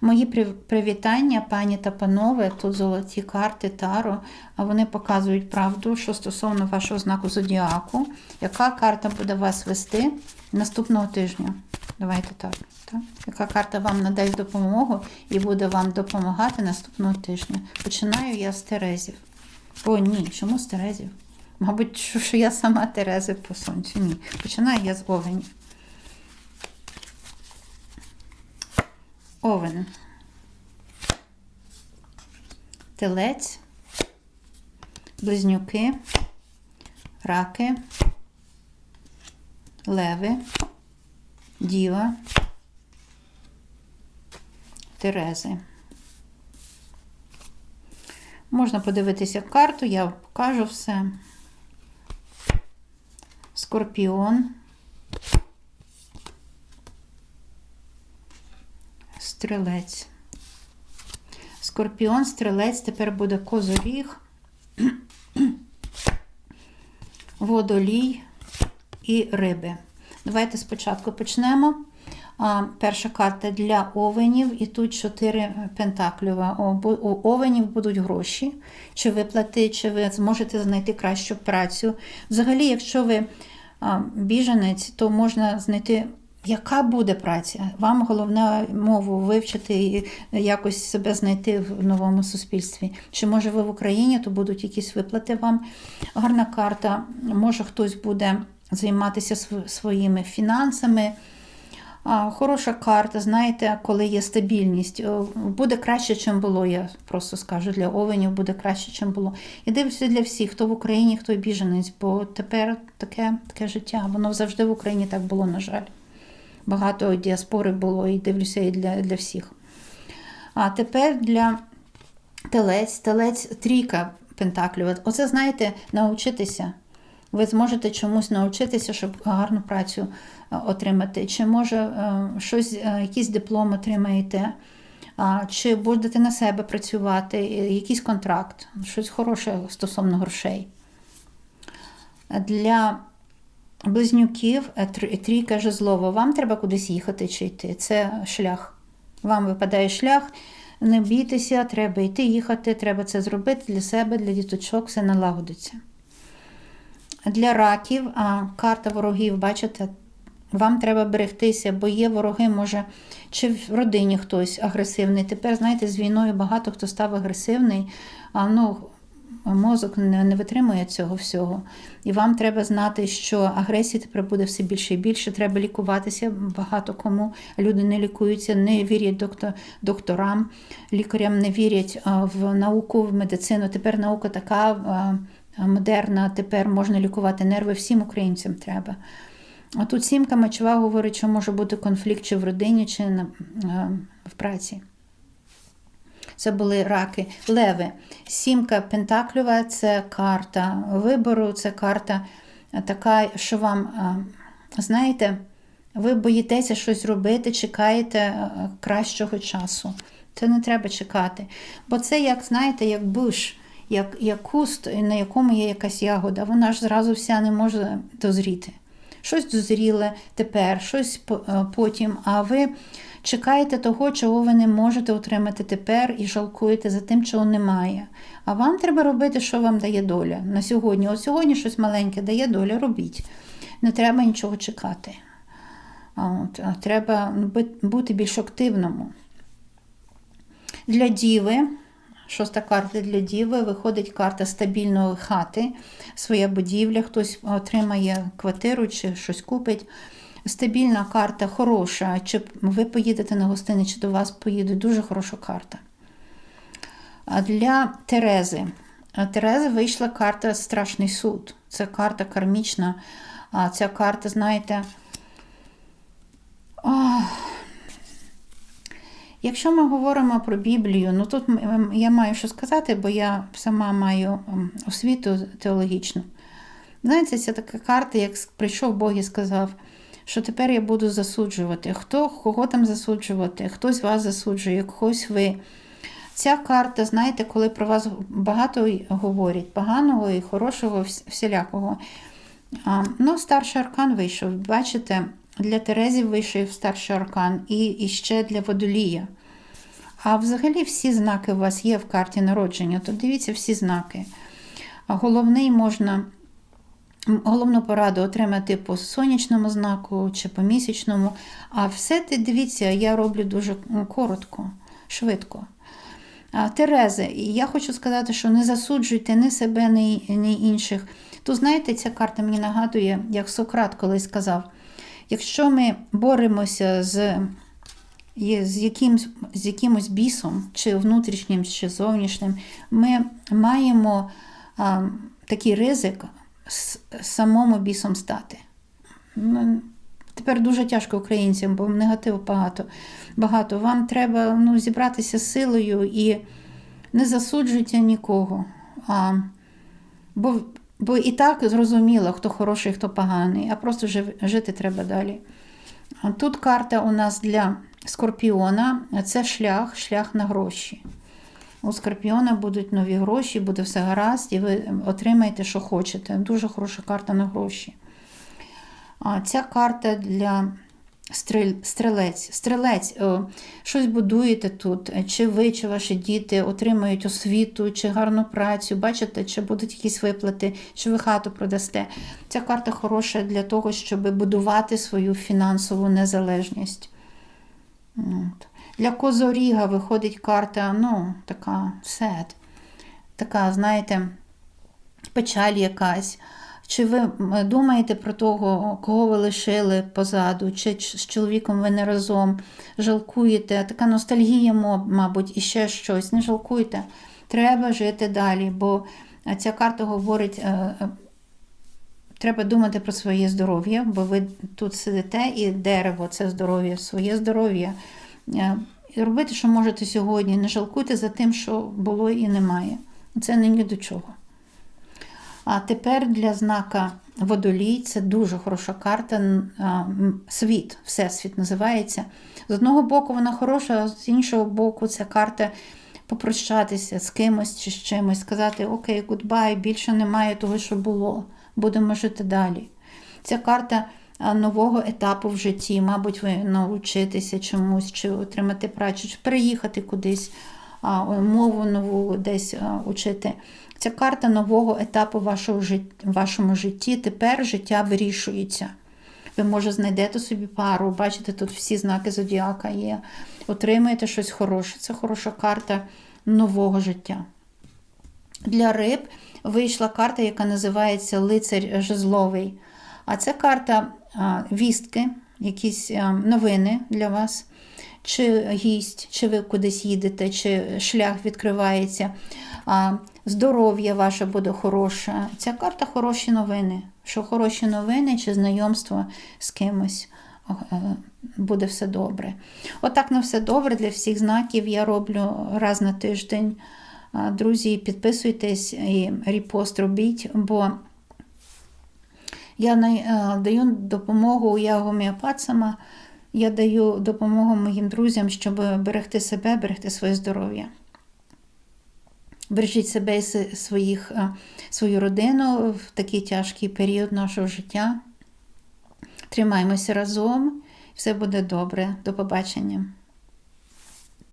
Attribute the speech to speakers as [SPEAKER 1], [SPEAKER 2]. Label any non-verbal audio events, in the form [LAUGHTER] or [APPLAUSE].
[SPEAKER 1] Мої привітання, пані та панове. Тут золоті карти Таро. А вони показують правду, що стосовно вашого знаку зодіаку. Яка карта буде вас вести наступного тижня? Давайте так. так. Яка карта вам надасть допомогу і буде вам допомагати наступного тижня? Починаю я з Терезів. О, ні, чому з Терезів? Мабуть, що, я сама Терези по сонцю. Ні. Починаю я з Овенів. Овен. Телець, близнюки, раки, леви, діва, терези. Можна подивитися карту, я покажу все. Скорпіон. Стрілець. Скорпіон, стрілець, тепер буде козоріг, [CLEARS THROAT] водолій і риби. Давайте спочатку почнемо. Перша карта для овенів, і тут чотири пентаклюва. У овенів будуть гроші, чи виплати, чи ви зможете знайти кращу працю. Взагалі, якщо ви біженець, то можна знайти. Яка буде праця? Вам головне мову вивчити і якось себе знайти в новому суспільстві. Чи може ви в Україні, то будуть якісь виплати вам. Гарна карта. Може хтось буде займатися своїми фінансами. Хороша карта, знаєте, коли є стабільність. Буде краще, чим було, я просто скажу. Для овенів буде краще, чим було. І дивлюся для всіх, хто в Україні, хто біженець, бо тепер таке, таке життя. Воно завжди в Україні так було, на жаль. Багато діаспори було, і дивлюся і для, для всіх. А тепер для телець, телець трійка пентаклів. Оце, знаєте, навчитися. Ви зможете чомусь навчитися, щоб гарну працю е, отримати. Чи може е, щось, е, якийсь диплом отримаєте, чи будете на себе працювати, якийсь контракт, щось хороше стосовно грошей. Для близнюків е, тр- трійка жезлова. Вам треба кудись їхати чи йти. Це шлях. Вам випадає шлях. Не бійтеся, треба йти, їхати, треба це зробити для себе, для діточок, все налагодиться. Для раків, а карта ворогів, бачите, вам треба берегтися, бо є вороги, може, чи в родині хтось агресивний. Тепер, знаєте, з війною багато хто став агресивний, а ну, мозок не, не витримує цього всього. І вам треба знати, що агресії тепер буде все більше і більше. Треба лікуватися багато кому. Люди не лікуються, не вірять доктор, докторам, лікарям не вірять в науку, в медицину. Тепер наука така модерна, тепер можна лікувати нерви всім українцям треба. А тут сімка мечова говорить, що може бути конфлікт чи в родині, чи на, в праці. Це були раки. Леви. Сімка Пентаклюва це карта вибору, це карта така, що вам, знаєте, ви боїтеся щось робити, чекаєте кращого часу. Це не треба чекати. Бо це, як, знаєте, як буш, як, як куст, на якому є якась ягода, вона ж зразу вся не може дозріти. Щось дозріле тепер, щось потім, а ви чекаєте того, чого ви не можете отримати тепер, і жалкуєте за тим, чого немає. А вам треба робити, що вам дає доля на сьогодні. От сьогодні щось маленьке дає доля, робіть. Не треба нічого чекати. От, треба бути більш активному. Для діви, шоста карта для діви, виходить карта стабільної хати, своя будівля, хтось отримає квартиру чи щось купить. Стабільна карта хороша. Чи ви поїдете на гостини, чи до вас поїдуть, дуже хороша карта. Для Терези. Терези вийшла карта Страшний суд. Це карта кармічна. Ця карта, знаєте. ох, Якщо ми говоримо про Біблію, ну тут я маю що сказати, бо я сама маю освіту теологічну. Знаєте, це така карта, як прийшов Бог і сказав, що тепер я буду засуджувати. Хто кого там засуджувати, хтось вас засуджує, когось ви. Ця карта, знаєте, коли про вас багато говорять, поганого і хорошого, всілякого. А, ну, старший аркан вийшов. Бачите, для Терезів вийшов старший аркан і, і ще для водолія. А взагалі всі знаки у вас є в карті народження, то дивіться всі знаки. Головний можна головну пораду отримати по сонячному знаку чи по місячному. А все ти дивіться, я роблю дуже коротко, швидко. Терези, я хочу сказати, що не засуджуйте ні себе, ні, інших. Тут, знаєте, ця карта мені нагадує, як Сократ колись сказав: якщо ми боремося з, з, якимсь, з якимось бісом, чи внутрішнім, чи зовнішнім, ми маємо а, такий ризик самому бісом стати. Ну, Тепер дуже тяжко українцям, бо негативу багато. багато. Вам треба ну, зібратися силою і не засуджуйте нікого. А, бо, бо і так зрозуміло, хто хороший, хто поганий, а просто жити треба далі. Тут карта у нас для скорпіона це шлях, шлях на гроші. У скорпіона будуть нові гроші, буде все гаразд, і ви отримаєте, що хочете. Дуже хороша карта на гроші. А ця карта для стрілець. Стрілець, о, щось будуєте тут, чи ви, чи ваші діти отримають освіту, чи гарну працю, бачите, чи будуть якісь виплати, чи ви хату продасте. Ця карта хороша для того, щоб будувати свою фінансову незалежність. От. Для Козоріга виходить карта, ну, така сет, така, знаєте, печаль якась. Чи ви думаєте про того, кого ви лишили позаду, чи з чоловіком ви не разом, жалкуєте? Така ностальгія, мабуть, і ще щось. Не жалкуйте. Треба жити далі, бо е, ця карта говорить, е, е, треба думати про своє здоров'я, бо ви тут сидите, і дерево це здоров'я, своє здоров'я. Е, робити, що можете сьогодні. Не жалкуйте за тим, що було і немає. Це не ні до чого. А тепер для знака водолій це дуже хороша карта. Світ, Всесвіт називається. З одного боку вона хороша, а з іншого боку, це карта попрощатися з кимось чи з чимось, сказати Окей, гудбай, більше немає того, що було. Будемо жити далі. Ця карта нового етапу в житті. Мабуть, ви навчитися чомусь, чи отримати працю, чи переїхати кудись, мову нову десь а, учити. Це карта нового етапу вашого в вашому житті. Тепер життя вирішується. Ви, може, знайдете собі пару, бачите, тут всі знаки зодіака є. Отримаєте щось хороше. Це хороша карта нового життя. Для риб вийшла карта, яка називається Лицар Жезловий. А це карта вістки, якісь новини для вас, чи гість, чи ви кудись їдете, чи шлях відкривається. Здоров'я ваше буде хороше. Ця карта хороші новини. Що хороші новини чи знайомство з кимось е, буде все добре. Отак на все добре для всіх знаків я роблю раз на тиждень. Друзі, підписуйтесь і репост робіть, бо я е, даю допомогу, я гомеопат я даю допомогу моїм друзям, щоб берегти себе, берегти своє здоров'я. Бережіть себе і своїх, е, свою родину в такий тяжкий період нашого життя. Тримаємося разом, все буде добре. До побачення.